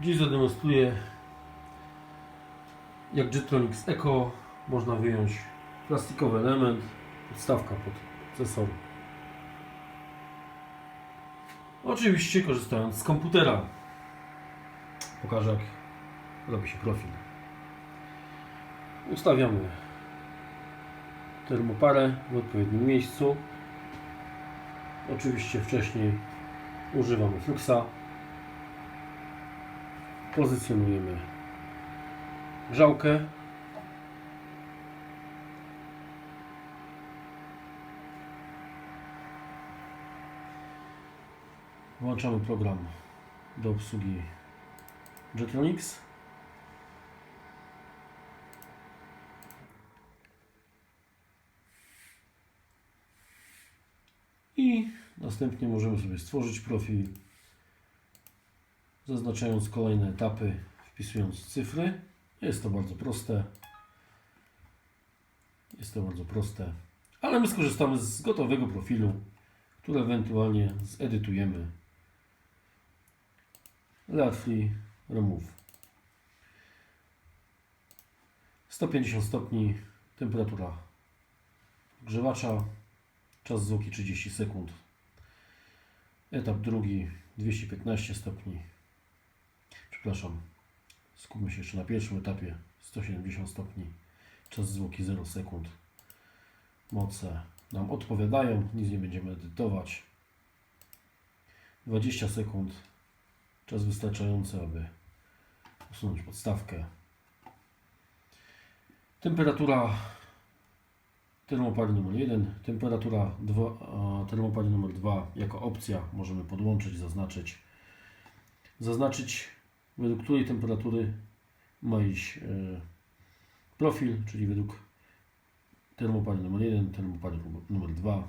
Dziś zademonstruję jak Jetronics Eco można wyjąć plastikowy element, podstawka pod procesor. Oczywiście korzystając z komputera. Pokażę jak robi się profil. Ustawiamy termoparę w odpowiednim miejscu. Oczywiście wcześniej używamy fluksa. Pozycjonujemy grzałkę. Włączamy program do obsługi Jetronics. I następnie możemy sobie stworzyć profil, zaznaczając kolejne etapy, wpisując cyfry. Jest to bardzo proste. Jest to bardzo proste. Ale my skorzystamy z gotowego profilu, który ewentualnie zedytujemy. Layout Free Remove. 150 stopni, temperatura grzewacza, czas zwłoki 30 sekund. Etap drugi 215 stopni. Przepraszam, skupmy się jeszcze na pierwszym etapie 170 stopni, czas zwłoki 0 sekund. Moce nam odpowiadają, nic nie będziemy edytować. 20 sekund, czas wystarczający, aby usunąć podstawkę. Temperatura termopary numer 1, temperatura dwa, a, termopary numer 2 jako opcja możemy podłączyć, zaznaczyć. Zaznaczyć według której temperatury ma iść e, profil, czyli według termopary numer 1, termopary numer 2.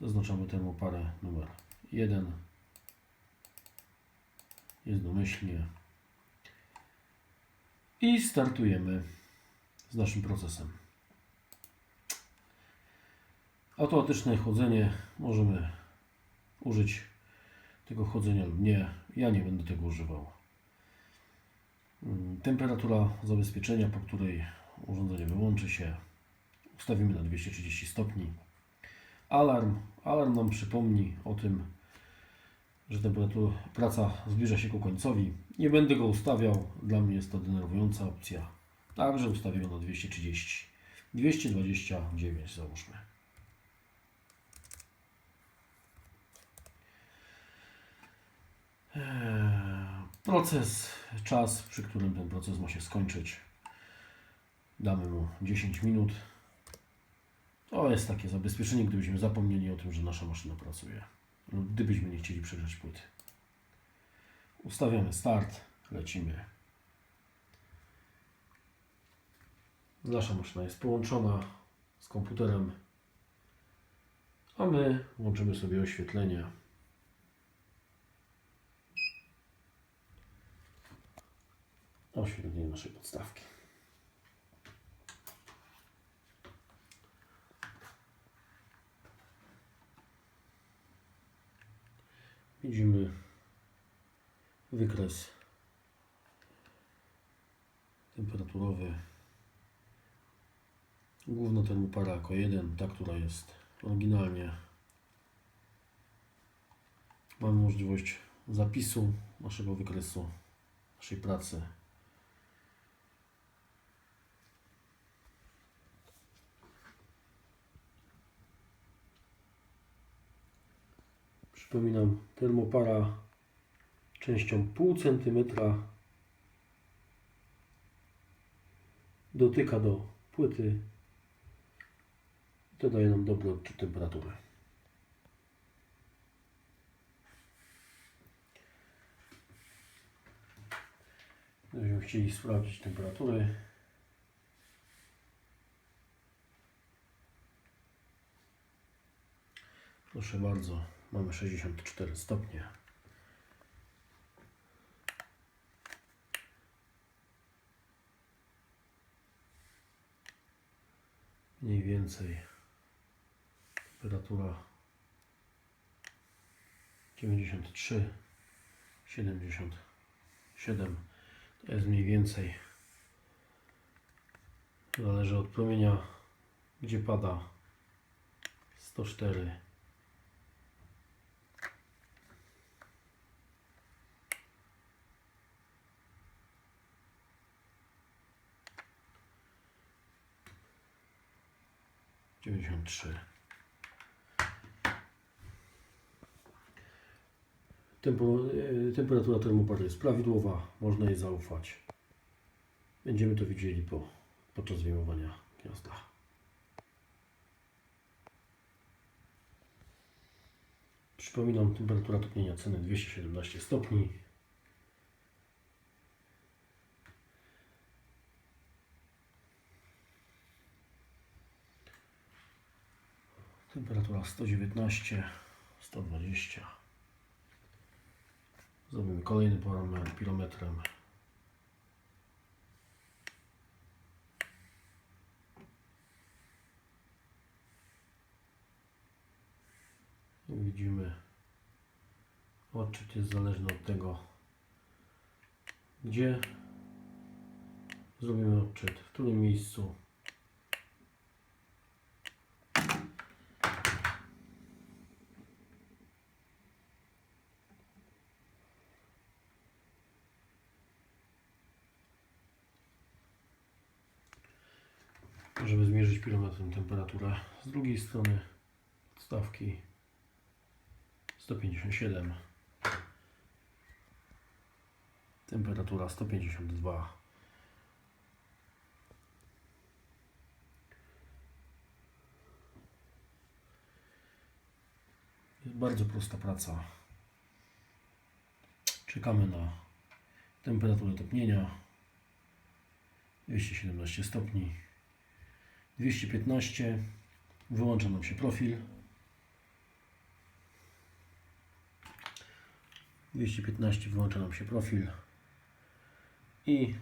Zaznaczamy termoparę numer 1. Jednomyślnie. I startujemy z naszym procesem. Automatyczne chodzenie możemy użyć tego chodzenia lub nie. Ja nie będę tego używał. Mm, Temperatura zabezpieczenia, po której urządzenie wyłączy się, ustawimy na 230 stopni. Alarm. Alarm nam przypomni o tym, że temperatura, praca zbliża się ku końcowi. Nie będę go ustawiał, dla mnie jest to denerwująca opcja. Także ustawię go na 230. 229 załóżmy. Proces, czas, przy którym ten proces ma się skończyć. Damy mu 10 minut. To jest takie zabezpieczenie, gdybyśmy zapomnieli o tym, że nasza maszyna pracuje. Lub gdybyśmy nie chcieli przegrzać płyty. Ustawiamy start, lecimy. Nasza maszyna jest połączona z komputerem, a my włączymy sobie oświetlenie. Oświetlenie naszej podstawki. Widzimy wykres temperaturowy. Główna termopara jako 1, ta, która jest oryginalnie. Mamy możliwość zapisu naszego wykresu, naszej pracy. Przypominam, termopara częścią pół centymetra dotyka do płyty. To daje nam dobry odczyt temperatury. Gdybyśmy chcieli sprawdzić temperatury, proszę bardzo, mamy 64 stopnie. Mniej więcej temperatura 93, 70 7 to jest mniej więcej zależy od promienia gdzie pada 104 93 Tempo, e, temperatura termoparu jest prawidłowa, można jej zaufać. Będziemy to widzieli po, podczas wyjmowania gniazda. Przypominam, temperatura topnienia ceny 217 stopni. Temperatura 119, 120. Zrobimy kolejny parametr pilometrem. I widzimy, odczyt jest zależny od tego, gdzie zrobimy odczyt, w którym miejscu. Kilometrem temperaturę. Z drugiej strony stawki 157 temperatura 152 jest bardzo prosta praca. Czekamy na temperaturę topnienia. 217 stopni 215 wyłącza nam się profil 215 wyłącza nam się profil i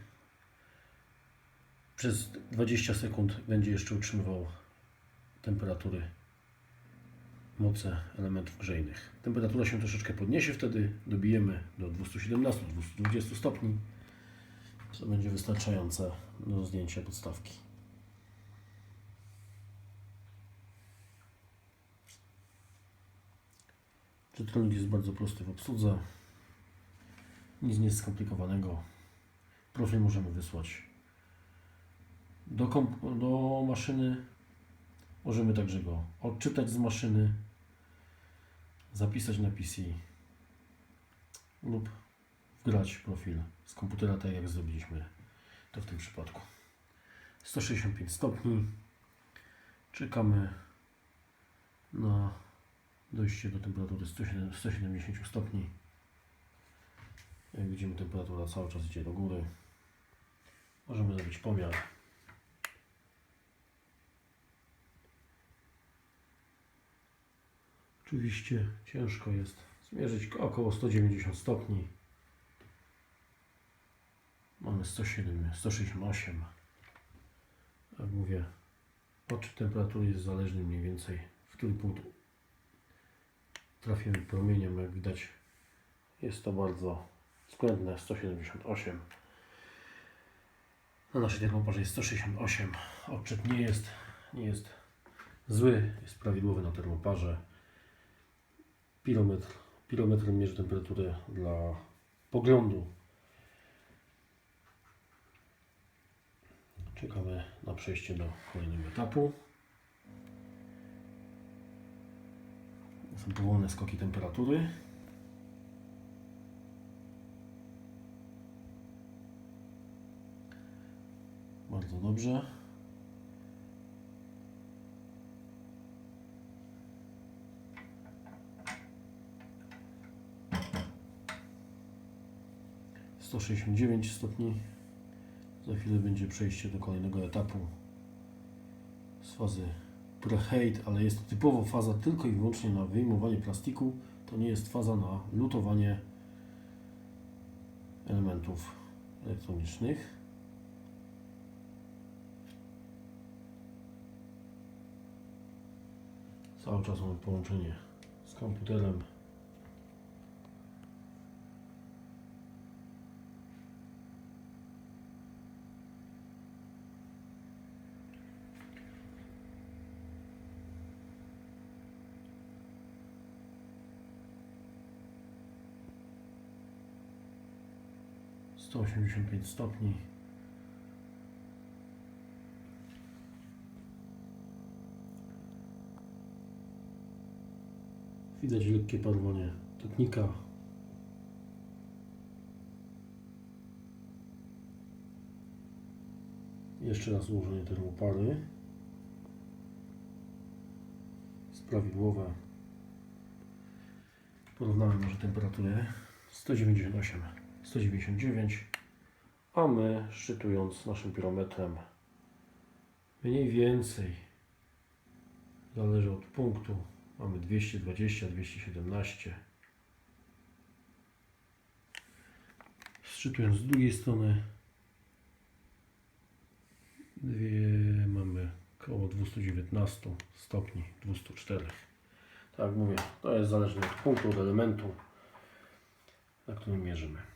przez 20 sekund będzie jeszcze utrzymywał temperatury moce elementów grzejnych. Temperatura się troszeczkę podniesie, wtedy dobijemy do 217-220 stopni, co będzie wystarczające do zdjęcia podstawki. Czytelnik jest bardzo prosty w obsłudze. Nic nie jest skomplikowanego. Profil możemy wysłać do, do maszyny. Możemy także go odczytać z maszyny, zapisać na PC lub wgrać profil z komputera, tak jak zrobiliśmy to w tym przypadku. 165 stopni. Czekamy na dojście do temperatury 107 170 stopni. Jak widzimy temperatura cały czas idzie do góry. Możemy zrobić pomiar. Oczywiście ciężko jest zmierzyć około 190 stopni. Mamy 107, 168. Jak mówię, odczyt temperatury jest zależny mniej więcej w który punkt trafimy promieniem, jak widać. Jest to bardzo względne 178 na naszej termoparze jest 168 odczyt nie jest nie jest zły, jest prawidłowy na termoparze. Pilometr pilometrem mierzy temperaturę dla poglądu. Czekamy na przejście do kolejnego etapu Są powolne skoki temperatury. Bardzo dobrze. Sto sześćdziesiąt dziewięć stopni. Za chwilę będzie przejście do kolejnego etapu z fazy preheat, ale jest typowo faza tylko i wyłącznie na wyjmowanie plastiku. To nie jest faza na lutowanie elementów elektronicznych. Cały czas mamy połączenie z komputerem. 185 stopni. Widać lekkie parowanie topnika. Jeszcze raz ułożenie termopary. Jest prawidłowe. Porównamy może temperaturę 198, 199, a my szczytując naszym pirometrem mniej więcej zależy od punktu mamy 220, 217 szczytując z drugiej strony dwie mamy około 219 stopni 204 tak mówię, to jest zależne od punktu, od elementu, na którym mierzymy.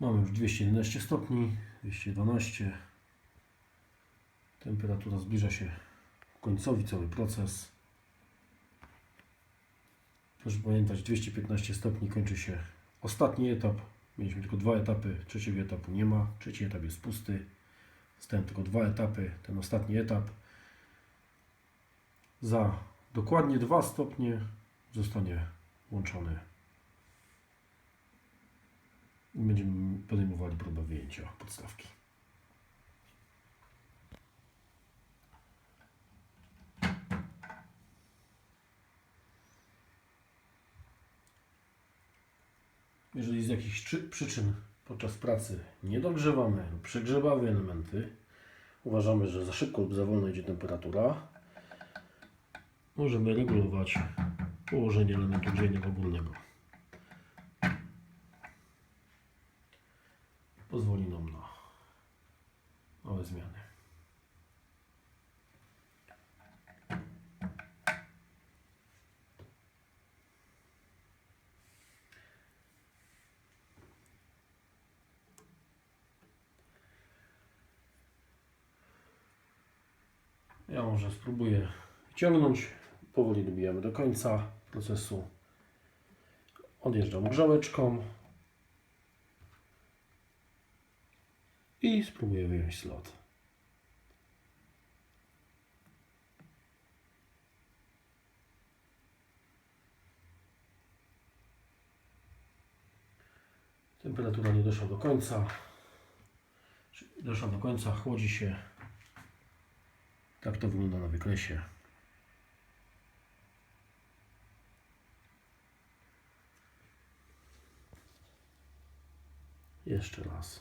Mamy już 211 stopni, 212. Temperatura zbliża się końcowi cały proces. Proszę pamiętać, 215 stopni kończy się ostatni etap. Mieliśmy tylko dwa etapy, trzeciego etapu nie ma. Trzeci etap jest pusty. Zostają tylko dwa etapy. Ten ostatni etap za dokładnie 2 stopnie zostanie włączony będziemy podejmowali próbę wyjęcia podstawki. Jeżeli z jakichś czy- przyczyn podczas pracy nie dogrzewamy lub przegrzewamy elementy, uważamy, że za szybko lub za wolno idzie temperatura, możemy regulować położenie elementu grzejnego górnego. Pozwoli nam na małe zmiany. Ja może spróbuję wyciągnąć. Powoli dobijamy do końca procesu. Odjeżdżam grzałeczką. I spróbuję wyjąć slot. Temperatura nie doszła do końca. Doszła do końca, chłodzi się. Tak to wygląda na wykresie. Jeszcze raz.